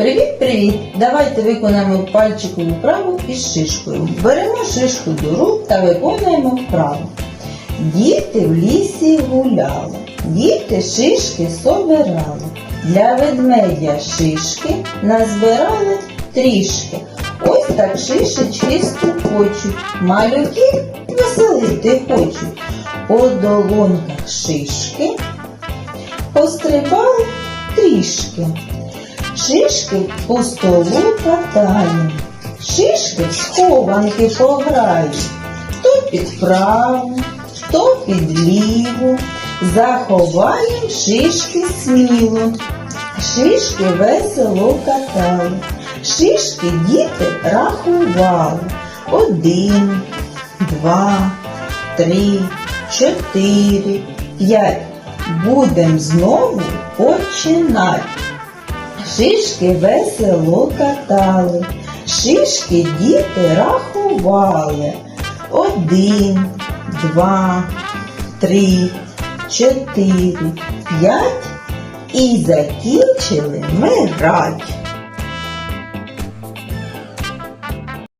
Привіт-привіт! Давайте виконаємо пальчикову вправу із шишкою. Беремо шишку до рук та виконуємо вправу. Діти в лісі гуляли, діти шишки собирали. Для ведмедя шишки назбирали трішки. Ось так шишечки стукочуть, малюки веселити хочуть. По долоньках шишки пострибали трішки. Шишки по столу катаємо, шишки схованки пограють, хто під праву, хто під ліву, заховаєм шишки сміло. Шишки весело катали, шишки діти рахували. Один, два, три, чотири, п'ять. Будем знову починати. Шишки весело катали, шишки діти рахували. Один, два, три, чотири, п'ять і закінчили ми грать.